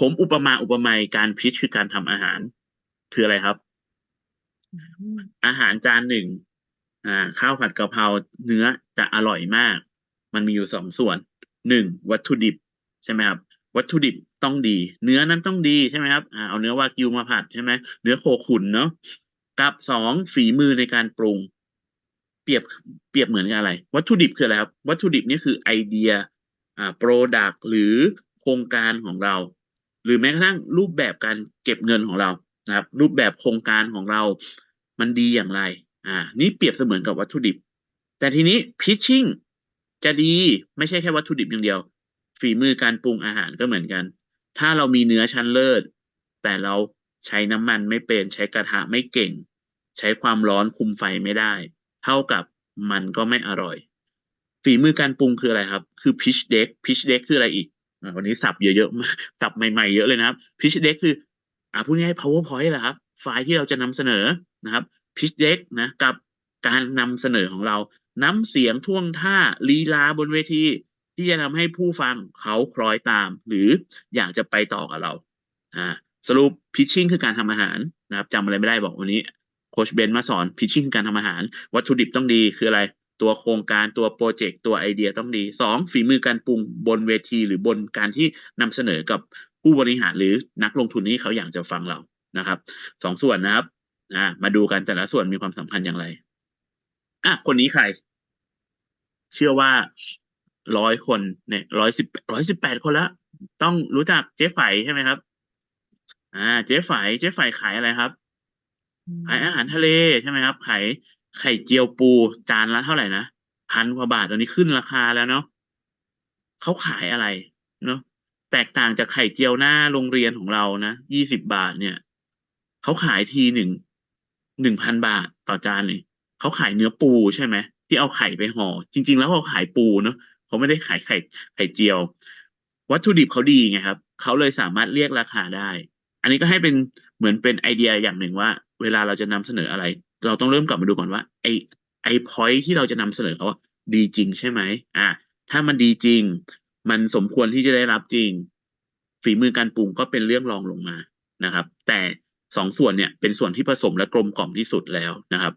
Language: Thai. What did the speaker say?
ผมอุปมาอุปไมยการพิชคือการทำอาหาร คืออะไรครับ อาหารจานหนึ่งอ่า ข้าวผัดกะเพราเนื้อจะอร่อยมาก มันมีอยู่สองส่วนหนึ่งวัตถุดิบ ใช่ไหมครับ วัตถุดิบต้องดี เนื้อนั้นต้องดีใช่ไหมครับอ่าเอาเนื้อวากิวมาผัดใช่ไหมเนื้อโคขุนเนาะกับสองฝีมือในการปรุง เปรียบเปรียบเหมือนกับอะไร วัตถุดิบคืออะไรครับ วัตถุดิบนี่คือไอเดียอ่าโปรดักหรือโครงการของเรา หรือแม้กระทั่งรูปแบบการเก็บเงินของเรานะครับ รูปแบบโครงการของเรามันดีอย่างไร อ่า นี่เปรียบเสมือนกับวัตถุดิบ แต่ทีนี้พิชชิ่งจะดีไม่ใช่แค่วัตถุดิบอย่างเดียว ฝีมือการปรุงอาหารก็เหมือนกัน ถ้าเรามีเนื้อชั้นเลิศ แต่เราใช้น้ำมันไม่เป็น ใช้กระทะไม่เก่ง ใช้ความร้อนคุมไฟไม่ได้ เท่ากับมันก็ไม่อร่อย ฝีมือการปรุงคืออะไรครับ คือ pitch deck pitch deck คืออะไรอีก วันนี้สับเยอะๆมาสับใหม่ๆเยอะเลยนะครับ pitch deck คือ อ่าพูดง่ายๆ powerpoint แหละครับ ไฟล์ที่เราจะนำเสนอนะครับ pitch deck นะกับการนำเสนอของเราน้ำเสียงท่วงท่าลีลาบนเวที ที่จะทำให้ผู้ฟังเขาคล้อยตาม หรืออยากจะไปต่อกับเราอ่าสรุป pitching คือการทำอาหารนะครับจำอะไรไม่ได้บอกวันนี้โคชเบนมาสอน pitching คือการทำอาหาร วัตถุดิบต้องดีคืออะไร ตัวโครงการตัวโปรเจกต์ตัวไอเดียต้องดีสองฝีมือการปรุงบนเวทีหรือบนการที่นำเสนอกับผู้บริหารหรือนักลงทุนที่เขาอยากจะฟังเรานะครับสองส่วนนะครับอ่ามาดูกันแต่ละส่วนมีความสัมพันธ์อย่างไรอะคนนี้ใคร เชื่อว่าร้อยคนเนี่ยร้อยสิบร้อยสิบแปดคนละต้องรู้จักเจ๊ไฝใช่ไหมครับ อ่า เจ๊ไฝเจ๊ไฝขายอะไรครับ ขายอาหารทะเลใช่ไหมครับ ขาย ไข่เจียวปูจานละเท่าไหร่นะพันกว่าบาทตอนนี้ขึ้นราคาแล้วเนาะเขาขายอะไรเนาะแตกต่างจากไข่เจียวหน้าโรงเรียนของเรานะยี่สิบบาทเนี่ยเขาขายทีหนึ่งหนึ่งพันบาทต่อจานเลยเขาขายเนื้อปูใช่ไหมที่เอาไข่ไปห่อจริง ๆ แล้วเขาขายปูเนาะเขาไม่ได้ขายไข่ไข่เจียว วัตถุดิบเขาดีไงครับเขาเลยสามารถเรียกราคาได้ อันนี้ก็ให้เป็นเหมือนเป็นไอเดียอย่างหนึ่งว่า เวลาเราจะนำเสนออะไร เราต้องเริ่มกลับมาดูก่อนว่าไอไอพอยที่เราจะนำเสนอเขาว่าดีจริงใช่ไหมอะถ้ามันดีจริง มันสมควรที่จะได้รับจริง ฝีมือการปรุงก็เป็นเรื่องรองลงมานะครับ แต่สองส่วนเนี่ยเป็นส่วนที่ผสมและกลมกล่อมที่สุดแล้วนะครับ